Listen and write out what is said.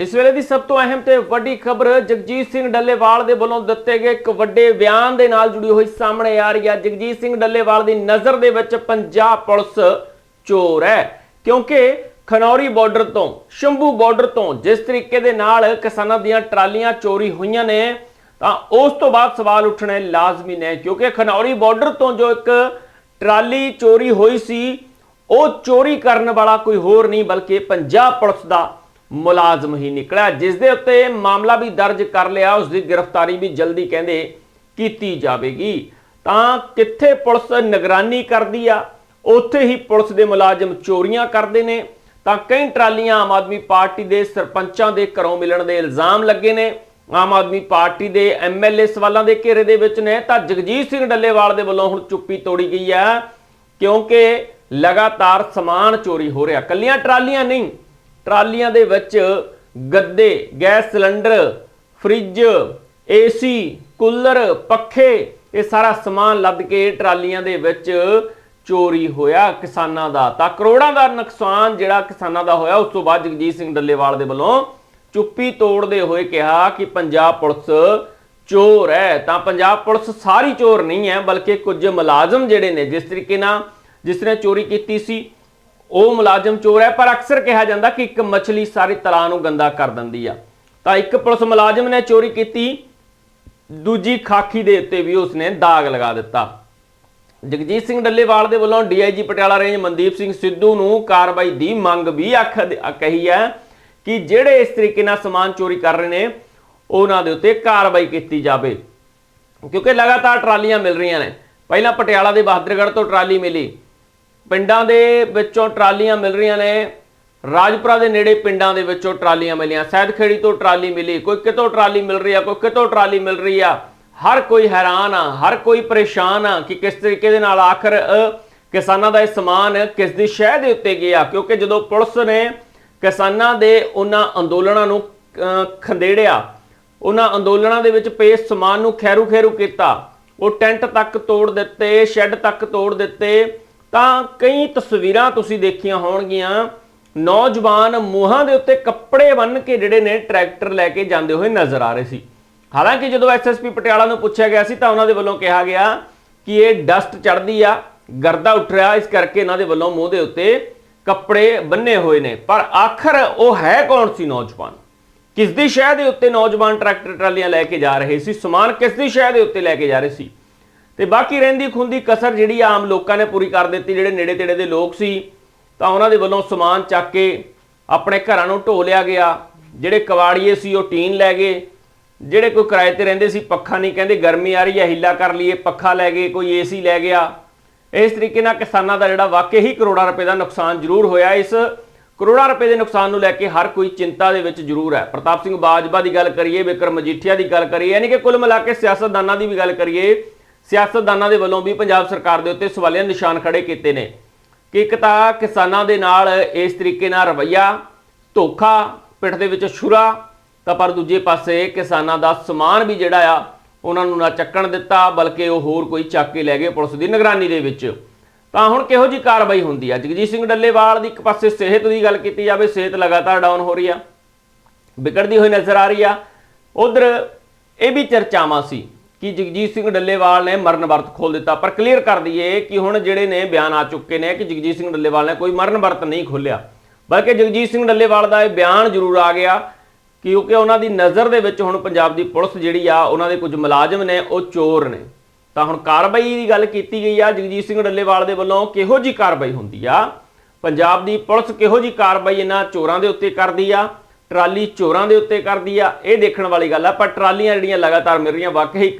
ਇਸ ਵੇਲੇ ਦੀ ਸਭ ਤੋਂ ਅਹਿਮ ਤੇ ਵੱਡੀ ਖਬਰ ਜਗਜੀਤ ਸਿੰਘ ਡੱਲੇਵਾਲ ਦੇ ਵੱਲੋਂ ਦਿੱਤੇ ਗਏ ਇੱਕ ਵੱਡੇ ਬਿਆਨ ਦੇ ਨਾਲ ਜੁੜੀ ਹੋਈ ਸਾਹਮਣੇ ਆ ਰਹੀ ਹੈ। ਜਗਜੀਤ ਸਿੰਘ ਡੱਲੇਵਾਲ ਦੀ ਨਜ਼ਰ ਦੇ ਵਿੱਚ ਪੰਜਾਬ ਪੁਲਿਸ ਚੋਰ ਹੈ, ਕਿਉਂਕਿ ਖਨੌਰੀ ਬਾਰਡਰ ਤੋਂ, ਸ਼ੰਭੂ ਬਾਰਡਰ ਤੋਂ ਜਿਸ ਤਰੀਕੇ ਦੇ ਨਾਲ ਕਿਸਾਨਾਂ ਦੀਆਂ ਟਰਾਲੀਆਂ ਚੋਰੀ ਹੋਈਆਂ ਨੇ, ਤਾਂ ਉਸ ਤੋਂ ਬਾਅਦ ਸਵਾਲ ਉੱਠਣੇ ਲਾਜ਼ਮੀ ਨੇ, ਕਿਉਂਕਿ ਖਨੌਰੀ ਬਾਰਡਰ ਤੋਂ ਜੋ ਇੱਕ ਟਰਾਲੀ ਚੋਰੀ ਹੋਈ ਸੀ, ਉਹ ਚੋਰੀ ਕਰਨ ਵਾਲਾ ਕੋਈ ਹੋਰ ਨਹੀਂ, ਬਲਕਿ ਪੰਜਾਬ ਪੁਲਿਸ ਦਾ ਮੁਲਾਜ਼ਮ ਹੀ ਨਿਕਲਿਆ ਜਿਸ ਦੇ ਉੱਤੇ ਮਾਮਲਾ ਵੀ ਦਰਜ ਕਰ ਲਿਆ ਉਸ ਦੀ ਗ੍ਰਿਫਤਾਰੀ ਵੀ ਜਲਦੀ ਕਹਿੰਦੇ ਕੀਤੀ ਜਾਵੇਗੀ। ਤਾਂ ਕਿੱਥੇ ਪੁਲਿਸ ਨਿਗਰਾਨੀ ਕਰਦੀ ਆ? ਉੱਥੇ ਹੀ ਪੁਲਿਸ ਦੇ ਮੁਲਾਜ਼ਮ ਚੋਰੀਆਂ ਕਰਦੇ ਨੇ। ਤਾਂ ਕਈ ਟਰਾਲੀਆਂ ਆਮ ਆਦਮੀ ਪਾਰਟੀ ਦੇ ਸਰਪੰਚਾਂ ਦੇ ਘਰੋਂ ਮਿਲਣ ਦੇ ਇਲਜ਼ਾਮ ਲੱਗੇ ਨੇ। ਆਮ ਆਦਮੀ ਪਾਰਟੀ ਦੇ ਐਮਐਲਏ ਸਵਾਲਾਂ ਦੇ ਘੇਰੇ ਦੇ ਵਿੱਚ ਨੇ। ਤਾਂ ਜਗਜੀਤ ਸਿੰਘ ਡੱਲੇਵਾਲ ਦੇ ਵੱਲੋਂ ਹੁਣ ਚੁੱਪੀ ਤੋੜੀ ਗਈ ਹੈ ਕਿਉਂਕਿ ਲਗਾਤਾਰ ਸਮਾਨ ਚੋਰੀ ਹੋ ਰਿਹਾ। ਕੱਲੀਆਂ ਟਰਾਲੀਆਂ ਨਹੀਂ ਟਰਾਲੀਆਂ ਦੇ ਵਿੱਚ ਗੱਦੇ, gas cylinder, fridge, AC, cooler, ਪੱਖੇ, ਇਹ ਸਾਰਾ ਸਮਾਨ ਲੱਦ ਕੇ ਟਰਾਲੀਆਂ ਦੇ ਵਿੱਚ ਚੋਰੀ ਹੋਇਆ ਕਿਸਾਨਾਂ ਦਾ। ਤਾਂ ਕਰੋੜਾਂ ਦਾ ਨੁਕਸਾਨ ਜਿਹੜਾ ਕਿਸਾਨਾਂ ਦਾ ਹੋਇਆ, ਉਸ ਤੋਂ ਬਾਅਦ ਜਗਜੀਤ ਸਿੰਘ ਡੱਲੇਵਾਲ ਦੇ ਵੱਲੋਂ ਚੁੱਪੀ ਤੋੜਦੇ ਹੋਏ ਕਿਹਾ ਕਿ ਪੰਜਾਬ ਪੁਲਿਸ ਚੋਰ ਹੈ। ਤਾਂ ਪੰਜਾਬ ਪੁਲਿਸ ਸਾਰੀ ਚੋਰ ਨਹੀਂ ਹੈ, ਬਲਕਿ ਕੁਝ ਮੁਲਾਜ਼ਮ ਜਿਹੜੇ ਨੇ, ਜਿਸ ਤਰੀਕੇ ਨਾਲ, ਜਿਸ ਨੇ ਚੋਰੀ ਕੀਤੀ ਸੀ ਉਹ ਮੁਲਾਜ਼ਮ ਚੋਰ ਹੈ, ਪਰ ਅਕਸਰ ਕਿਹਾ ਜਾਂਦਾ ਕਿ ਇੱਕ ਮੱਛਲੀ ਸਾਰੀ ਤਲਾ ਨੂੰ ਗੰਦਾ ਕਰ ਦਿੰਦੀ ਆ। ਤਾਂ ਇੱਕ ਪੁਲਿਸ ਮੁਲਾਜ਼ਮ ਨੇ ਚੋਰੀ ਕੀਤੀ, ਦੂਜੀ ਖਾਕੀ ਦੇ ਉੱਤੇ ਵੀ ਉਸਨੇ ਦਾਗ ਲਗਾ ਦਿੱਤਾ। ਜਗਜੀਤ ਸਿੰਘ ਡੱਲੇਵਾਲ ਦੇ ਵੱਲੋਂ ਡੀਆਈਜੀ ਪਟਿਆਲਾ ਰੇਂਜ ਮਨਦੀਪ ਸਿੰਘ ਸਿੱਧੂ ਨੂੰ ਕਾਰਵਾਈ ਦੀ ਮੰਗ ਵੀ ਆਖ ਕਹੀ ਹੈ ਕਿ ਜਿਹੜੇ ਇਸ ਤਰੀਕੇ ਨਾਲ ਸਮਾਨ ਚੋਰੀ ਕਰ ਰਹੇ ਨੇ, ਉਹਨਾਂ ਦੇ ਉੱਤੇ ਕਾਰਵਾਈ ਕੀਤੀ ਜਾਵੇ। ਕਿਉਂਕਿ ਲਗਾਤਾਰ ਟਰਾਲੀਆਂ ਮਿਲ ਰਹੀਆਂ ਨੇ। ਪਹਿਲਾਂ ਪਟਿਆਲਾ ਦੇ ਬਹਾਦਰਗੜ੍ਹ ਤੋਂ ਟਰਾਲੀ ਮਿਲੀ। ਪਿੰਡਾਂ ਦੇ ਵਿੱਚੋਂ ਟਰਾਲੀਆਂ ਮਿਲ ਰਹੀਆਂ ਨੇ। ਰਾਜਪੁਰਾ ਦੇ ਨੇੜੇ ਪਿੰਡਾਂ ਦੇ ਵਿੱਚੋਂ ਟਰਾਲੀਆਂ ਮਿਲੀਆਂ। ਸੈਦਖੇੜੀ ਤੋਂ ਟਰਾਲੀ ਮਿਲੀ। ਕੋਈ ਕਿਤੋਂ ਟਰਾਲੀ ਮਿਲ ਰਹੀ ਆ ਕੋਈ ਕਿਤੋਂ ਟਰਾਲੀ ਮਿਲ ਰਹੀ ਆ। ਹਰ ਕੋਈ ਹੈਰਾਨ ਆ ਹਰ ਕੋਈ ਪਰੇਸ਼ਾਨ ਆ ਕਿ ਕਿਸ ਤਰੀਕੇ ਦੇ ਨਾਲ ਆਖਰ ਕਿਸਾਨਾਂ ਦਾ ਇਹ ਸਮਾਨ ਕਿਸ ਦੀ ਸ਼ਹਿ ਦੇ ਉੱਤੇ ਗਿਆ? ਕਿਉਂਕਿ ਜਦੋਂ ਪੁਲਿਸ ਨੇ ਕਿਸਾਨਾਂ ਦੇ ਉਹਨਾਂ ਅੰਦੋਲਨਾਂ ਨੂੰ ਅ, ਖੰਡੇੜਿਆ ਉਹਨਾਂ ਅੰਦੋਲਨਾਂ ਦੇ ਵਿੱਚ ਪਏ ਸਮਾਨ ਨੂੰ ਖੈਰੂ ਖੈਰੂ ਕੀਤਾ। ਉਹ ਟੈਂਟ ਤੱਕ ਤੋੜ ਦਿੱਤੇ ਸ਼ੈੱਡ ਤੱਕ ਤੋੜ ਦਿੱਤੇ। ਤਾਂ ਕਈ ਤਸਵੀਰਾਂ ਤੁਸੀਂ ਦੇਖੀਆਂ ਹੋਣਗੀਆਂ। ਨੌਜਵਾਨ ਮੂੰਹਾਂ ਦੇ ਉੱਤੇ ਕੱਪੜੇ ਬੰਨ੍ਹ ਕੇ ਜਿਹੜੇ ਨੇ ਟਰੈਕਟਰ ਲੈ ਕੇ ਜਾਂਦੇ ਹੋਏ ਨਜ਼ਰ ਆ ਰਹੇ ਸੀ। ਹਾਲਾਂਕਿ ਜਦੋਂ ਐਸਐਸਪੀ ਪਟਿਆਲਾ ਨੂੰ ਪੁੱਛਿਆ ਗਿਆ ਸੀ ਤਾਂ ਉਹਨਾਂ ਦੇ ਵੱਲੋਂ ਕਿਹਾ ਗਿਆ ਕਿ ਇਹ ਡਸਟ ਚੜਦੀ ਆ, ਗਰਦਾ ਉੱਠ ਰਿਹਾ, ਇਸ ਕਰਕੇ ਇਹਨਾਂ ਦੇ ਵੱਲੋਂ ਮੂੰਹ ਦੇ ਉੱਤੇ ਕੱਪੜੇ ਬੰਨੇ ਹੋਏ ਨੇ। ਪਰ ਆਖਰ ਉਹ ਹੈ ਕੌਣ ਸੀ ਨੌਜਵਾਨ? ਕਿਸ ਦੀ ਸ਼ਹਿ ਦੇ ਉੱਤੇ ਨੌਜਵਾਨ ਟਰੈਕਟਰ ਟਰਾਲੀਆਂ ਲੈ ਕੇ ਜਾ ਰਹੇ ਸੀ? ਸਮਾਨ ਕਿਸ ਦੀ ਸ਼ਹਿ ਦੇ ਉੱਤੇ ਲੈ ਕੇ ਜਾ ਰਹੇ ਸੀ? ਤੇ ਬਾਕੀ ਰਹਿੰਦੀ ਖੁੰਦੀ ਕਸਰ ਜਿਹੜੀ ਆਮ ਲੋਕਾਂ ਨੇ ਪੂਰੀ ਕਰ ਦਿੱਤੀ, ਜਿਹੜੇ ਨੇੜੇ ਤੇੜੇ ਦੇ ਲੋਕ ਸੀ, ਤਾਂ ਉਹਨਾਂ ਦੇ ਵੱਲੋਂ ਸਮਾਨ ਚੱਕ ਕੇ ਆਪਣੇ ਘਰਾਂ ਨੂੰ ਢੋ ਲਿਆ ਗਿਆ। ਜਿਹੜੇ ਕਵਾੜੀਏ ਸੀ, ਉਹ ਟੀਨ ਲੈ ਗਏ। ਜਿਹੜੇ ਕੋਈ ਕਿਰਾਏ ਤੇ ਰਹਿੰਦੇ ਸੀ, ਪੱਖਾ ਨਹੀਂ, ਕਹਿੰਦੇ ਗਰਮੀ ਆ ਰਹੀ ਹੈ ਹਿੱਲਾ ਕਰ ਲਈਏ, ਪੱਖਾ ਲੈ ਗਏ, ਕੋਈ ਏਸੀ ਲੈ ਗਿਆ। ਇਸ ਤਰੀਕੇ ਨਾਲ ਕਿਸਾਨਾਂ ਦਾ ਜਿਹੜਾ ਵਾਕਈ ਹੀ ਕਰੋੜਾਂ ਰੁਪਏ ਦਾ ਨੁਕਸਾਨ ਜ਼ਰੂਰ ਹੋਇਆ। ਇਸ ਕਰੋੜਾਂ ਰੁਪਏ ਦੇ ਨੁਕਸਾਨ ਨੂੰ ਲੈ ਕੇ ਹਰ ਕੋਈ ਚਿੰਤਾ ਦੇ ਵਿੱਚ ਜ਼ਰੂਰ ਹੈ। ਪ੍ਰਤਾਪ ਸਿੰਘ ਬਾਜਵਾ ਦੀ ਗੱਲ ਕਰੀਏ, ਵਿਕਰਮ ਮਜੀਠੀਆ ਦੀ ਗੱਲ ਕਰੀਏ, ਯਾਨੀ ਕਿ ਕੁੱਲ ਮਿਲਾ ਕੇ ਸਿਆਸਤਦਾਨਾਂ ਦੀ ਵੀ ਗੱਲ ਕਰੀਏ ਸਿਆਸਤਦਾਨਾਂ ਦੇ ਵੱਲੋਂ ਵੀ ਪੰਜਾਬ ਸਰਕਾਰ ਦੇ ਉੱਤੇ ਸਵਾਲੀਆ ਨਿਸ਼ਾਨ ਖੜੇ ਕੀਤੇ ਨੇ ਕਿ ਇੱਕ ਤਾਂ ਕਿਸਾਨਾਂ ਦੇ ਨਾਲ ਇਸ ਤਰੀਕੇ ਨਾਲ ਰਵਈਆ, ਧੋਖਾ, ਪਿੱਠ ਦੇ ਵਿੱਚ ਛੁਰਾ, ਤਾਂ ਪਰ ਦੂਜੇ ਪਾਸੇ ਕਿਸਾਨਾਂ ਦਾ ਸਮਾਨ ਵੀ ਜਿਹੜਾ ਆ, ਉਹਨਾਂ ਨੂੰ ਨਾ ਚੱਕਣ ਦਿੱਤਾ, ਬਲਕਿ ਉਹ ਹੋਰ ਕੋਈ ਚੱਕ ਕੇ ਲੈ ਗਏ ਪੁਲਿਸ ਦੀ ਨਿਗਰਾਨੀ ਦੇ ਵਿੱਚ। ਤਾਂ ਹੁਣ ਕਿਹੋ ਜੀ ਕਾਰਵਾਈ ਹੁੰਦੀ ਆ? ਜਗਜੀਤ ਸਿੰਘ ਡੱਲੇਵਾਲ ਦੀ ਇੱਕ ਪਾਸੇ ਸਿਹਤ ਦੀ ਗੱਲ ਕੀਤੀ ਜਾਵੇ, ਸਿਹਤ ਲਗਾਤਾਰ ਡਾਊਨ ਹੋ ਰਹੀ ਆ, ਵਿਗੜਦੀ ਹੋਈ ਨਜ਼ਰ ਆ ਰਹੀ ਆ। ਉਧਰ ਇਹ ਵੀ ਚਰਚਾਵਾਂ ਸੀ ਕਿ ਜਗਜੀਤ ਸਿੰਘ ਡੱਲੇਵਾਲ ਨੇ ਮਰਨ ਵਰਤ ਖੋਲ ਦਿੱਤਾ? ਪਰ ਕਲੀਅਰ ਕਰ ਦਈਏ ਕਿ ਹੁਣ ਜਿਹੜੇ ਨੇ ਬਿਆਨ ਆ ਚੁੱਕੇ ਨੇ ਕਿ ਜਗਜੀਤ ਸਿੰਘ ਡੱਲੇਵਾਲ ਨੇ ਕੋਈ ਮਰਨ ਵਰਤ ਨਹੀਂ ਖੋਲਿਆ ਬਲਕਿ ਜਗਜੀਤ ਸਿੰਘ ਡੱਲੇਵਾਲ ਦਾ ਇਹ ਬਿਆਨ ਜ਼ਰੂਰ ਆ ਗਿਆ ਕਿਉਂਕਿ ਉਹਨਾਂ ਦੀ ਨਜ਼ਰ ਦੇ ਵਿੱਚ ਹੁਣ ਪੰਜਾਬ ਦੀ ਪੁਲਿਸ ਜਿਹੜੀ ਆ, ਉਹਨਾਂ ਦੇ ਕੁਝ ਮੁਲਾਜ਼ਮ ਨੇ, ਉਹ ਚੋਰ ਨੇ। ਤਾਂ ਹੁਣ ਕਾਰਵਾਈ ਦੀ ਗੱਲ ਕੀਤੀ ਗਈ ਆ, ਜਗਜੀਤ ਸਿੰਘ ਡੱਲੇਵਾਲ ਦੇ ਵੱਲੋਂ ਕਿਹੋ ਜੀ ਕਾਰਵਾਈ ਹੁੰਦੀ ਆ? ਪੰਜਾਬ ਦੀ ਪੁਲਿਸ ਕਿਹੋ ਜੀ ਕਾਰਵਾਈ ਇਹਨਾਂ ਚੋਰਾਂ ਦੇ ਉੱਤੇ ਕਰਦੀ ਆ? ਟਰਾਲੀ ਚੋਰਾਂ ਦੇ ਉੱਤੇ ਕਰਦੀ ਆ? ਇਹ ਦੇਖਣ ਵਾਲੀ ਗੱਲ ਆ, ਪਰ ਟਰਾਲੀਆਂ ਜਿਹੜੀਆਂ ਲਗਾਤਾਰ ਮਿਲ ਰਹੀਆਂ, ਵਾਕਈ ਇੱਕ